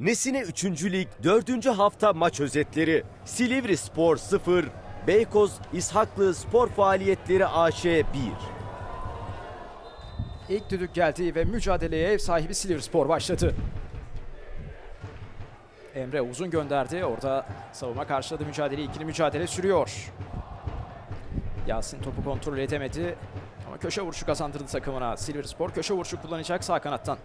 Nesine 3. Lig 4. hafta maç özetleri. Silivri Spor 0, Beykoz İshaklı Spor Faaliyetleri AŞ 1. İlk düdük geldi ve mücadeleye ev sahibi Silivrispor başladı. Emre uzun gönderdi. Orada savunma karşıladı mücadele. İkili mücadele sürüyor. Yasin topu kontrol edemedi. Ama köşe vuruşu kazandırdı takımına. Silivrispor köşe vuruşu kullanacak sağ kanattan.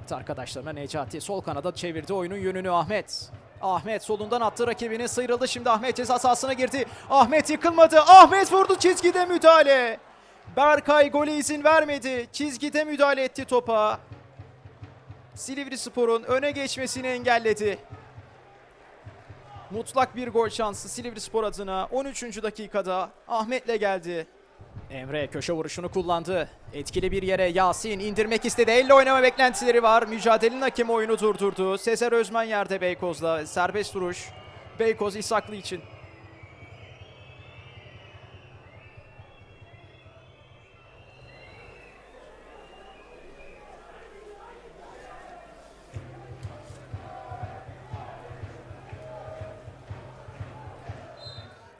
Baktı arkadaşlarına Necati. Sol kanada çevirdi oyunun yönünü Ahmet. Ahmet solundan attı rakibini sıyrıldı. Şimdi Ahmet ceza sahasına girdi. Ahmet yıkılmadı. Ahmet vurdu çizgide müdahale. Berkay gole izin vermedi. Çizgide müdahale etti topa. Silivri Spor'un öne geçmesini engelledi. Mutlak bir gol şansı Silivri Spor adına 13. dakikada Ahmet'le geldi. Emre köşe vuruşunu kullandı. Etkili bir yere Yasin indirmek istedi. Elle oynama beklentileri var. Mücadelenin hakemi oyunu durdurdu. Sezer Özmen yerde Beykoz'la. Serbest vuruş. Beykoz İshaklı için.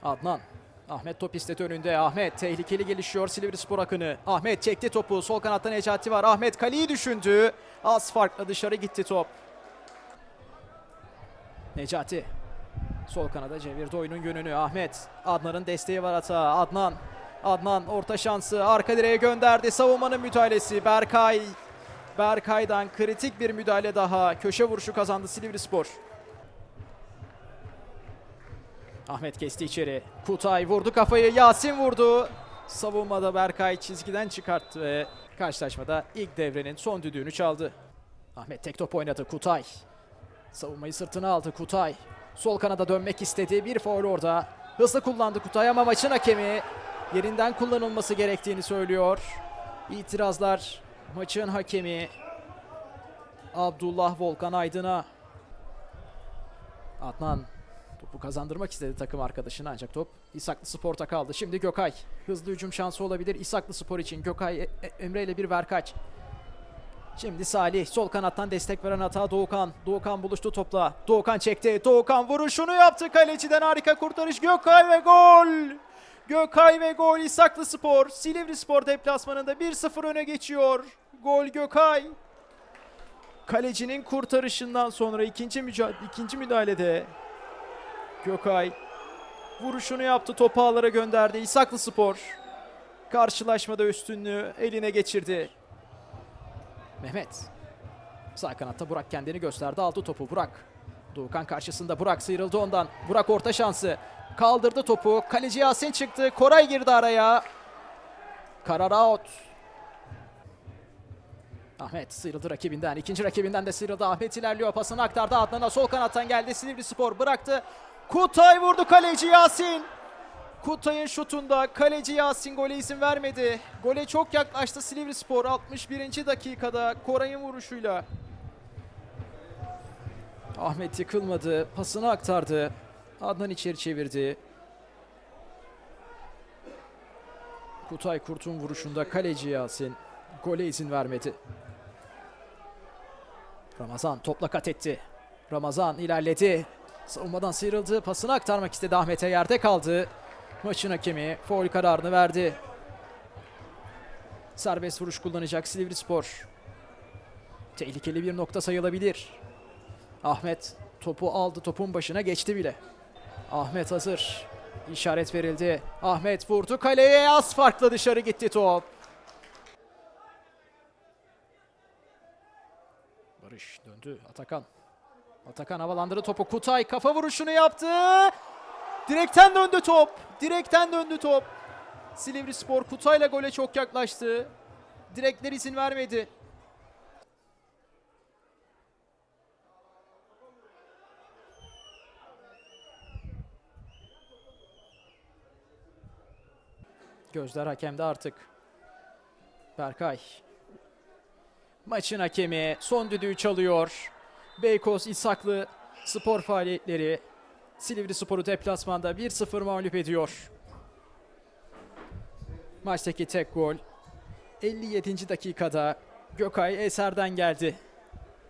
Adnan. Ahmet top istedi önünde. Ahmet tehlikeli gelişiyor Silivri Spor akını. Ahmet çekti topu. Sol kanatta Necati var. Ahmet kaleyi düşündü. Az farkla dışarı gitti top. Necati. Sol kanada çevirdi oyunun yönünü. Ahmet. Adnan'ın desteği var hata. Adnan. Adnan orta şansı arka direğe gönderdi. Savunmanın müdahalesi. Berkay. Berkay'dan kritik bir müdahale daha. Köşe vuruşu kazandı Silivri Spor. Ahmet kesti içeri. Kutay vurdu kafayı. Yasin vurdu. Savunmada Berkay çizgiden çıkarttı ve karşılaşmada ilk devrenin son düdüğünü çaldı. Ahmet tek top oynadı. Kutay. Savunmayı sırtına aldı Kutay. Sol kanada dönmek istedi. Bir faul orada. Hızlı kullandı Kutay ama maçın hakemi yerinden kullanılması gerektiğini söylüyor. İtirazlar maçın hakemi Abdullah Volkan Aydın'a. Adnan Topu kazandırmak istedi takım arkadaşına ancak top İshaklı Spor'ta kaldı. Şimdi Gökay. Hızlı hücum şansı olabilir İshaklı Spor için. Gökay E- E- Emre ile bir verkaç. Şimdi Salih sol kanattan destek veren hata Doğukan. Doğukan buluştu topla. Doğukan çekti. Doğukan vuruşunu yaptı. Kaleciden harika kurtarış. Gökay ve gol. Gökay ve gol İshaklı Spor. Silivri Spor deplasmanında 1-0 öne geçiyor. Gol Gökay. Kalecinin kurtarışından sonra ikinci, mücadele, ikinci müdahalede Gökay vuruşunu yaptı. Topu ağlara gönderdi. İshaklı Spor karşılaşmada üstünlüğü eline geçirdi. Mehmet sağ kanatta Burak kendini gösterdi. Aldı topu Burak. Doğukan karşısında Burak sıyrıldı ondan. Burak orta şansı. Kaldırdı topu. Kaleci Yasin çıktı. Koray girdi araya. Karar out. Ahmet sıyrıldı rakibinden. İkinci rakibinden de sıyrıldı. Ahmet ilerliyor. Pasını aktardı. Adnan'a sol kanattan geldi. Silivri Spor bıraktı. Kutay vurdu kaleci Yasin. Kutay'ın şutunda kaleci Yasin gole izin vermedi. Gole çok yaklaştı Silivri Spor 61. dakikada Koray'ın vuruşuyla. Ahmet yıkılmadı. Pasını aktardı. Adnan içeri çevirdi. Kutay Kurt'un vuruşunda kaleci Yasin gole izin vermedi. Ramazan topla kat etti. Ramazan ilerledi. Savunmadan sıyrıldı. Pasını aktarmak istedi Ahmet'e yerde kaldı. Maçın hakemi foul kararını verdi. Serbest vuruş kullanacak Silivri Spor. Tehlikeli bir nokta sayılabilir. Ahmet topu aldı. Topun başına geçti bile. Ahmet hazır. İşaret verildi. Ahmet vurdu kaleye. Az farkla dışarı gitti top. Barış döndü. Atakan. Atakan havalandırdı topu. Kutay kafa vuruşunu yaptı. Direkten döndü top. Direkten döndü top. Silivri Spor Kutay'la gole çok yaklaştı. Direkler izin vermedi. Gözler hakemde artık. Berkay. Maçın hakemi son düdüğü çalıyor. Beykoz İshaklı spor faaliyetleri Silivri Spor'u deplasmanda 1-0 mağlup ediyor. Maçtaki tek gol 57. dakikada Gökay Eser'den geldi.